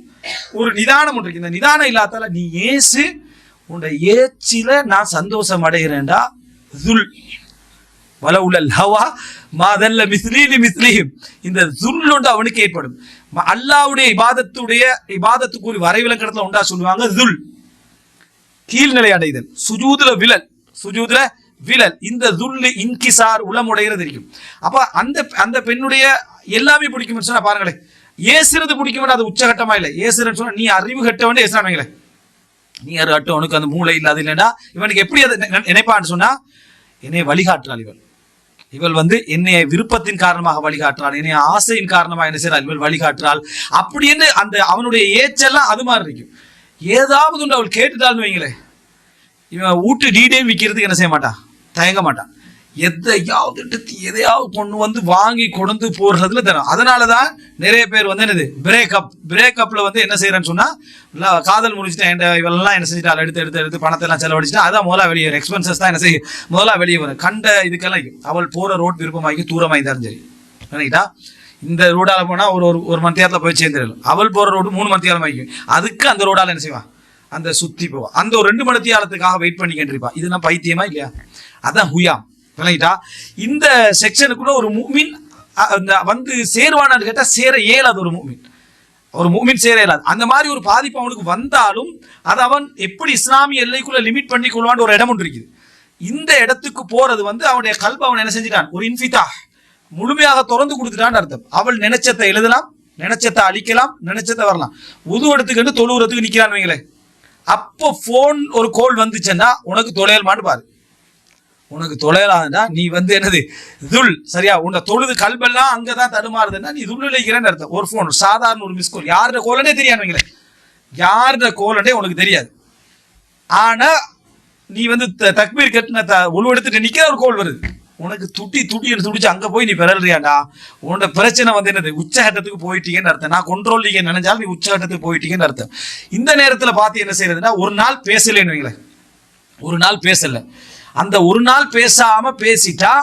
ஒரு நிதானம் ஒன்று இருக்கு. இந்த நிதானம் இல்லாதால நீ ஏசு உன்னை ஏச்சில நான் சந்தோஷம் அடைகிறேன்டா. ஜுல் வலவுலல் ஹவா மாதல்ல மிஸ்லீலி மிஸ்லிஹிம் இந்த ஜுல் ஒன்று அவனுக்கு ஏற்படும். அல்லாவுடைய இபாதத்துடைய இபாதத்துக்கு ஒரு வரைவிலக்கணத்துல உண்டா சொல்லுவாங்க? ஜுல் கீழ்நிலை அடைதல். சுஜூதுல விழல். சுஜூதுல விழல். இந்த துல்லு இன்கிசார் உளமுடைகிறது இருக்கும் அப்ப அந்த அந்த பெண்ணுடைய எல்லாமே பிடிக்கும்னு சொன்னா பாருங்களேன் ஏசுறது பிடிக்கும் அது உச்சகட்டமா இல்லை. ஏசுறன்னு சொன்னா நீ அறிவு கட்டவன் ஏசுறானுங்களே நீ அறிவு கட்டவனுக்கு அந்த மூளை இல்லாது இல்லைன்னா இவனுக்கு எப்படி அதை நினைப்பான்னு சொன்னா என்னை வழிகாட்டுறாள் இவள். இவள் வந்து என்னை விருப்பத்தின் காரணமாக வழிகாட்டுறாள். என்னை ஆசையின் காரணமாக என்ன செய்றாள் இவள் வழிகாட்டுறாள். அப்படின்னு அந்த அவனுடைய ஏச்செல்லாம் அது மாதிரி இருக்கும். ஏதாவது ஒன்று அவள் கேட்டுட்டாள்னு வைங்களேன். இவன் வீட்டு டீடையும் விற்கிறதுக்கு என்ன செய்ய மாட்டான்? தயங்க மாட்டான். எதையாவது எடுத்து எதையாவது கொண்டு வந்து வாங்கி கொண்டு போடுறதுல தரும் அதனால தான் நிறைய பேர் வந்து என்னது பிரேக்கப் பிரேக்கப்ல வந்து என்ன செய்யறேன்னு சொன்னா இல்ல, காதல் முடிச்சுட்டேன் என்கிட்ட இவெல்லாம் என்ன செஞ்சுட்டாள் எடுத்து எடுத்து எடுத்து பணத்தை எல்லாம் செலவழிச்சுட்டா அதான் முதல்ல வெளியே வரும். எக்ஸ்பென்சஸ் தான் என்ன செய்யும் முதல்ல வெளியே வரும். கண்ட இதுக்கெல்லாம் அவள் போற ரோட் விருப்பமாக்கி தூரமாக இருந்தாலும் சரி. நினைக்கிட்டா இந்த ரோடால போனா ஒரு ஒரு ஒரு மணி போய் சேர்ந்துடலாம் அவள் போற ரோடு மூணு மணி நேரம் ஆகிக்கும் அதுக்கு அந்த ரோடால என்ன செய்வான் அந்த சுத்தி போவான் அந்த ஒரு ரெண்டு மணி நேரத்துக்காக வெயிட் பண்ணி கேட்டிருப்பா. இதுனா பைத்தியமா இல்லையா? அதான் ஹுயாம். விளங்கிட்டா இந்த செக்ஷனுக்குள்ள ஒரு மூமின் அந்த வந்து சேருவானான்னு கேட்டால் சேர இயலாது ஒரு மூமின். ஒரு மூமின் சேர இயலாது. அந்த மாதிரி ஒரு பாதிப்பு அவனுக்கு வந்தாலும் அது அவன் எப்படி இஸ்லாமிய எல்லைக்குள்ள லிமிட் பண்ணி கொள்வான்னு ஒரு இடம் ஒன்று இருக்குது. இந்த இடத்துக்கு போறது வந்து அவனுடைய கல்ப அவன் என்ன செஞ்சிட்டான்? ஒரு இன்ஃபிதா முழுமையாக திறந்து கொடுத்துட்டான்னு அர்த்தம். அவள் நினைச்சத்தை எழுதலாம் நினைச்சத்தை அழிக்கலாம் நினைச்சத்தை வரலாம். உது எடுத்துக்கிட்டு தொழுவுறதுக்கு நிக்கிறான்னு வைங்களேன். அப்போ ஃபோன் ஒரு கோல் வந்துச்சுன்னா உனக்கு தொலையல் பாரு. உனக்கு தொலைலாதுன்னா நீ வந்து என்னது துள் சரியா? உன்னை தொழுது கல்பெல்லாம் அங்கதான் தடுமாறுதுன்னா நீ துள்ளிக்கிறேன்னு அர்த்தம். ஒரு ஃபோன் சாதாரண ஒரு மிஸ் கால் யாரோட கோலனே தெரியாதுங்களே வைங்களேன் யாரோட கோலனே உனக்கு தெரியாது. ஆனா நீ வந்து த- தக்பீர் கட்டின த உழுவெடுத்துட்டு ஒரு கோல் வருது. உனக்கு துட்டி துட்டி எடுத்து துடிச்சு அங்க போய் நீ பிறல்றியாடா உன்னோட பிரச்சனை வந்து என்னது உச்சகட்டத்துக்கு போயிட்டீங்கன்னு அர்த்தம். நான் கொண்ட்ரோல் நீங்க நினைஞ்சாலும் நீ உச்சகட்டத்துக்கு போயிட்டீங்கன்னு அர்த்தம். இந்த நேரத்துல பார்த்து என்ன செய்யறதுன்னா ஒரு நாள் பேசலைன்னு வைங்களேன். ஒரு நாள் பேசலை. அந்த ஒரு நாள் பேசாம பேசிட்டா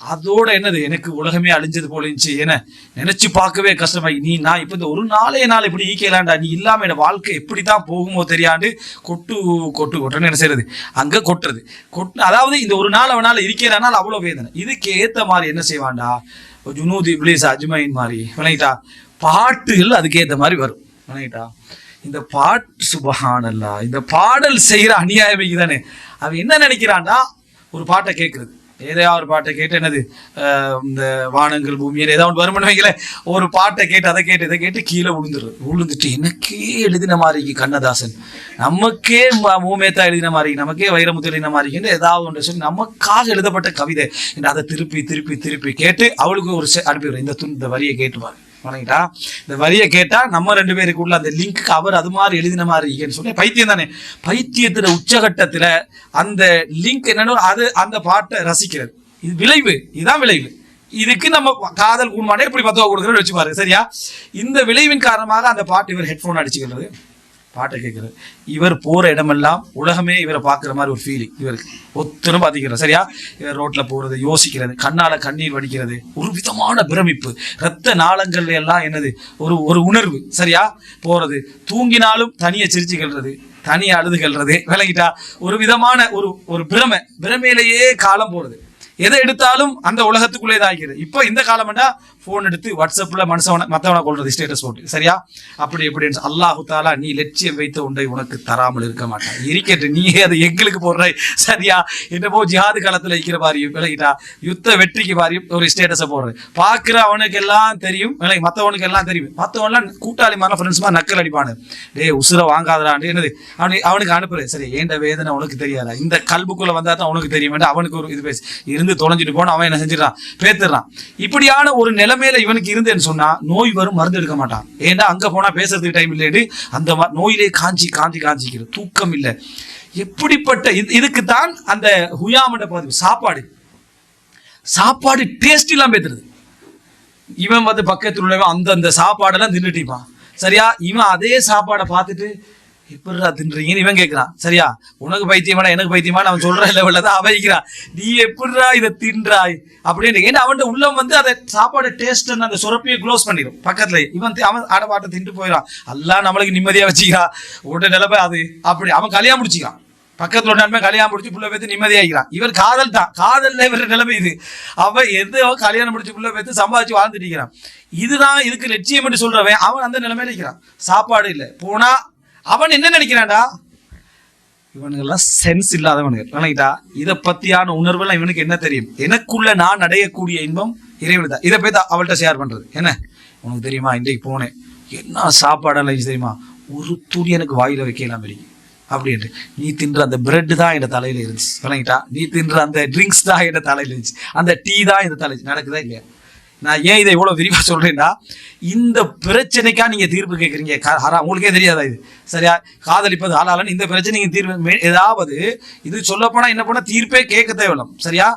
அதோட என்னது எனக்கு உலகமே அழிஞ்சது போல இருந்துச்சு. என்ன நினைச்சு பார்க்கவே கஷ்டமாயி நீ நான் இப்ப இந்த ஒரு நாளே நாள் இப்படி ஈக்கலாண்டா நீ இல்லாம என் வாழ்க்கை எப்படித்தான் போகுமோ தெரியாண்டு கொட்டு கொட்டு கொட்டுன்னு என்ன செய்யறது அங்க கொட்டுறது. கொட்டு அதாவது இந்த ஒரு நாள் அவனால இருக்கிறனால அவ்வளவு வேதனை. இதுக்கு ஏத்த மாதிரி என்ன செய்வான்டா? ஜுனூதி இப்ளீஸ் அஜ்மைன் மாதிரி விளங்கிட்டா? பாட்டுகள் அதுக்கேற்ற மாதிரி வரும். விளங்கிட்டா? இந்த பாட்டு சுபஹானல்லா இந்த பாடல் செய்யற அநியாயம் தானே அவன் என்ன நினைக்கிறான்டா ஒரு பாட்டை கேட்குறது ஏதாவது ஒரு பாட்டை கேட்டு என்னது? இந்த வானங்கள் பூமியில் ஏதாவது ஒன்று வருமானு வைக்கல ஒரு பாட்டை கேட்டு அதை கேட்டு இதை கேட்டு கீழே விழுந்துடுறது விழுந்துட்டு எனக்கே எழுதின மாதிரி கண்ணதாசன். நமக்கே மூமேத்தா எழுதின மாதிரி நமக்கே வைரமுத்து எழுதின மாதிரி ஏதாவது ஒன்று சொல்லி நமக்காக எழுதப்பட்ட கவிதை. என்று அதை திருப்பி திருப்பி திருப்பி கேட்டு அவளுக்கு ஒரு செ- அனுப்பிடுறேன் இந்த துண் இந்த வரியை கேட்டுவாங்க வணங்கிட்டா இந்த வரியை கேட்டா நம்ம ரெண்டு பேருக்குள்ள அந்த லிங்க் அவர் அது மாதிரி எழுதின மாதிரி இருக்கேன்னு சொல்லி பைத்தியம் தானே? பைத்தியத்துல உச்சகட்டத்துல அந்த லிங்க் என்னன்னு அது அந்த பாட்டை ரசிக்கிறது. இது விளைவு. இதுதான் விளைவு. இதுக்கு நம்ம காதல் குடும்பம் இப்படி பத்துவா கொடுக்குறோம்னு வச்சு பாருங்க சரியா? இந்த விளைவின் காரணமாக அந்த பாட்டு இவர் ஹெட்ஃபோன் அடிச்சுக்கிறது. பாட்டை கேட்குறது இவர் போகிற இடமெல்லாம் உலகமே இவரை பார்க்குற மாதிரி ஒரு ஃபீலிங் இவருக்கு. ஒத்தனும் பார்த்திக்கிறார் சரியா? இவர் ரோட்டில் போகிறது யோசிக்கிறது கண்ணால் கண்ணீர் வடிக்கிறது ஒரு விதமான பிரமிப்பு. ரத்த நாளங்கள் எல்லாம் என்னது? ஒரு ஒரு உணர்வு. சரியா? போகிறது தூங்கினாலும் தனியை சிரிச்சுக்கிறது அழுது அழுதுகள்றது விளங்கிட்டா ஒரு விதமான ஒரு ஒரு பிரமை. பிரமையிலேயே காலம் போகிறது எதை எடுத்தாலும் அந்த உலகத்துக்குள்ளே தான் ஆகிறது இப்போ இந்த காலம்னா ஃபோன் எடுத்து வாட்ஸ்அப்ல மனுஷவனை மற்றவனை கொள்றது ஸ்டேட்டஸ் போட்டு. சரியா? அப்படி எப்படின்னு அல்லாஹு தாலா நீ லட்சியம் வைத்த ஒன்றை உனக்கு தராமல் இருக்க மாட்டான். இருக்கட்டு நீ அதை எங்களுக்கு போடுற சரியா? என்னமோ ஜிஹாது காலத்தில் இருக்கிற மாதிரி விலகிட்டா யுத்த வெற்றிக்கு மாதிரி ஒரு ஸ்டேட்டஸை போடுறது பார்க்குற அவனுக்கு எல்லாம் தெரியும். விலகி மற்றவனுக்கு எல்லாம் தெரியும். மற்றவன்லாம் கூட்டாளி மாதிரி ஃப்ரெண்ட்ஸ் மாதிரி நக்கல் அடிப்பானு. டேய் உசுரை வாங்காதடான்னு என்னது? அவனுக்கு அவனுக்கு அனுப்புறேன். சரி ஏண்ட வேதனை உனக்கு தெரியாதா? இந்த கல்புக்குள்ளே வந்தால் தான் உனக்கு தெரியும் அவனுக்கு ஒரு இது பேசி. இருந்து தொலைஞ்சிட்டு போன அவன் என்ன செஞ்சிடறான்? பேத்துறான். இப்படியான ஒரு நிலைமையில இவனுக்கு இருந்தேன்னு சொன்னா நோய் வரும் மருந்து எடுக்க மாட்டான். ஏன்னா அங்க போனா பேசுறதுக்கு டைம் இல்லைன்னு அந்த நோயிலே காஞ்சி காஞ்சி காஞ்சிக்கிறது. தூக்கம் இல்லை. எப்படிப்பட்ட இது இதுக்கு தான் அந்த ஹுயாமண்ட பதிவு சாப்பாடு. சாப்பாடு டேஸ்ட் இல்லாம பேத்துறது. இவன் வந்து பக்கத்தில் உள்ளவன் அந்த அந்த சாப்பாடெல்லாம் தின்னுட்டிப்பான் சரியா? இவன் அதே சாப்பாடை பார்த்துட்டு எப்படிடா தின்றீங்கன்னு இவன் கேட்கிறான் சரியா? உனக்கு பைத்தியமாடா எனக்கு பைத்தியமான அவன் சொல்ற லெவல்ல தான் அவன் நீ எப்படிடா இதை தின்றாய்? அப்படின்னு ஏன்னா அவன் உள்ளம் வந்து அதை சாப்பாடு டேஸ்ட் அந்த சுரப்பியை க்ளோஸ் பண்ணிடும் பக்கத்துல இவன் தி- அவன் ஆடப்பாட்டை தின்ட்டு போயிடான் எல்லாம் நம்மளுக்கு நிம்மதியா வச்சுக்கிறான் உடனே நிலைமை அது. அப்படி அவன் கல்யாணம் முடிச்சுக்கிறான். பக்கத்துல ஒரு நன்மை கல்யாணம் முடிச்சு புள்ள பேத்து நிம்மதியாகிறான் இவர் காதல் தான். காதல்ல இவர் நிலைமை இது. அவன் எதோ கல்யாணம் முடிச்சு புள்ள பேத்து சம்பாதிச்சு வாழ்ந்துட்டு இருக்கிறான். இதுதான் இதுக்கு லட்சியம் என்று சொல்றவன். அவன் அந்த நிலைமையில இருக்கிறான். சாப்பாடு இல்லை. போனா அவன் என்ன நினைக்கிறான்டா? இவனுங்கெல்லாம் சென்ஸ் இல்லாதவனுங்க. நினைக்கிட்டா இதை பத்தியான உணர்வுலாம் இவனுக்கு என்ன தெரியும்? எனக்குள்ள நான் அடையக்கூடிய இன்பம் இறைவன் தான் இதை போய் தான் அவள்கிட்ட ஷேர் பண்றது. என்ன? உனக்கு தெரியுமா இன்றைக்கு போனேன். என்ன சாப்பாடெல்லாம் இருந்துச்சு தெரியுமா? ஒரு துணி எனக்கு வாயில வைக்கலாம் இருக்கு அப்படின்ட்டு. நீ தின்ற அந்த பிரெட் தான் என் தலையில இருந்துச்சு. விளங்கிட்டா நீ தின்ற அந்த ட்ரிங்க்ஸ் தான் என் தலையில இருந்துச்சு. அந்த டீ தான் என் தலையில நடக்குதா இல்லையா? நான் ஏன் இதை இவ்வளோ விரிவாக சொல்கிறேன்னா இந்த பிரச்சனைக்கா நீங்கள் தீர்ப்பு கேட்குறீங்க ஹரா உங்களுக்கே தெரியாதா இது? சரியா? காதலிப்பது ஹலாலன்னு இந்த பிரச்சனை நீங்கள் தீர்வு மே- ஏதாவது இது சொல்லப்போனால் என்ன பண்ணா தீர்ப்பே கேட்க தேவையில்லை. சரியா?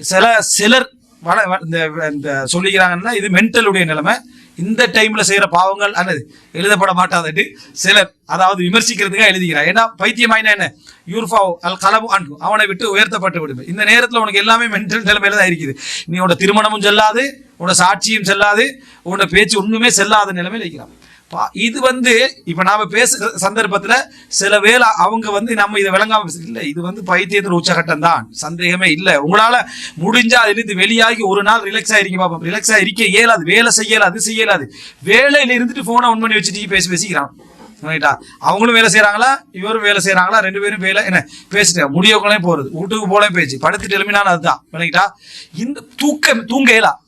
சில சிலர் வட இந்த இந்த சொல்லிக்கிறாங்கன்னா இது மென்டலுடைய நிலைமை. இந்த டைமில் செய்கிற பாவங்கள் அல்லது எழுதப்பட மாட்டாதட்டு சிலர் அதாவது விமர்சிக்கிறதுக்காக எழுதிக்கிறார் ஏன்னா பைத்தியமாயினா என்ன? யூர்ஃபாவ் அல் கலபு அன்பு அவனை விட்டு உயர்த்தப்பட்டு விடுமே. இந்த நேரத்தில் உனக்கு எல்லாமே மென்டல் நிலைமையில தான் இருக்குது. நீ உன்னோட திருமணமும் செல்லாது. உன்னோட சாட்சியும் செல்லாது உன்னோட பேச்சு ஒண்ணுமே செல்லாத நிலைமையில இருக்கிறான். பா- இது வந்து இப்ப நாம பேசுற சந்தர்ப்பத்துல சில வேளை அவங்க வந்து நம்ம இதை விளங்காம இல்ல. இது வந்து பைத்தியத்தின் உச்சகட்டம் தான் சந்தேகமே இல்ல. உங்களால முடிஞ்சா அதிலிருந்து வெளியாகி ஒரு நாள் ரிலாக்ஸ் ஆயிருக்கீங்க பாப்போம். ரிலாக்ஸ் இருக்க இயலாது. வேலை செய்யலாது அது செய்யலாது. வேலையில இருந்துட்டு போனை ஒன் பண்ணி வச்சுட்டு பேசி பேசிக்கிறான். ரைட்டா? அவங்களும் வேலை செய்யறாங்களா இவரும் வேலை செய்யறாங்களா ரெண்டு பேரும் வேலை என்ன பேசிட்டு முடியவங்களையும் போறது. வீட்டுக்கு போலே பேச்சு. படுத்துட்டு எழுப்பினாலும் அதுதான். விளங்கிட்டா இந்த தூக்கம் தூங்க இயலா.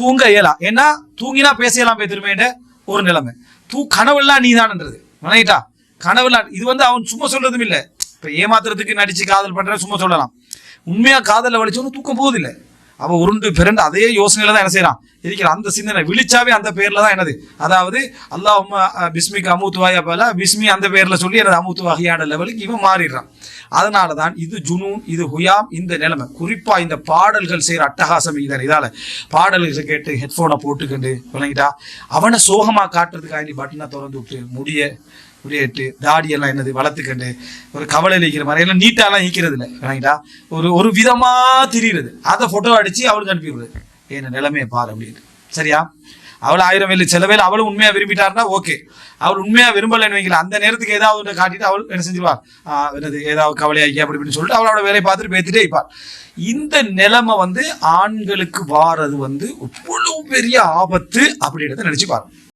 தூங்க இயலா. ஏன்னா தூங்கினா பேசலாம் போய் திரும்பிட்ட ஒரு நிலைமை. தூ கனவுலாம் நீ தான்ன்றது வணங்கிட்டா கனவுலாம் இது வந்து அவன் சும்மா சொல்றதும் இல்லை. இப்போ ஏமாத்துறதுக்கு நடிச்சு காதல் பண்ற சும்மா சொல்லலாம். உண்மையா காதலில் வலிச்சவனு தூக்கம் போகுதில்லை அவன் உருண்டு பிறண்டு அதே யோசனையில தான் என்ன செய்யறான் இருக்கிற அந்த சிந்தனை விழிச்சாவே அந்த பேர்ல தான் என்னது? அதாவது அல்லாஹ் பிஸ்மிக்கு அமுத்துவாயா போல பிஸ்மி அந்த பேர்ல சொல்லி எனது அமுத்து வகையான லெவலுக்கு இவன் மாறிடுறான். அதனால தான் இது ஜுனூன் இது ஹுயாம் இந்த நிலைமை. குறிப்பா இந்த பாடல்கள் செய்யற அட்டகாசம் இதன் இதால பாடல்களை கேட்டு ஹெட்ஃபோனை போட்டுக்கிண்டு விளங்கிட்டா அவனை சோகமா காட்டுறதுக்காக நீ பட்டனை திறந்து விட்டு முடிய முடியட்டு தாடியெல்லாம் என்னது வளர்த்துக்கண்டு ஒரு கவலை இருக்கிற மாதிரி எல்லாம் நீட்டாலாம் ஈக்கிறது இல்லை விளங்கிட்டா ஒரு ஒரு விதமா திரியிறது. அதை போட்டோ அடிச்சு அவளுக்கு அனுப்பிடுறது என்ன நிலைமையை பாரு அப்படின்னு சரியா? அவள் ஆயிரம் வேலை சில வேலை அவளும் உண்மையா விரும்பிட்டாருன்னா ஓகே. அவள் உண்மையா விரும்பலைன்னு வைக்கல அந்த நேரத்துக்கு ஏதாவது ஒன்று காட்டிட்டு அவள் என்ன செஞ்சிருவார் என்னது ஏதாவது கவலையாக்கி அப்படி இப்படின்னு சொல்லிட்டு அவளோட வேலையை பார்த்துட்டு பேத்துட்டே இருப்பாள் இந்த நிலைமை வந்து ஆண்களுக்கு வாரது வந்து இவ்வளவு பெரிய ஆபத்து அப்படின்றத நினைச்சு பாருங்க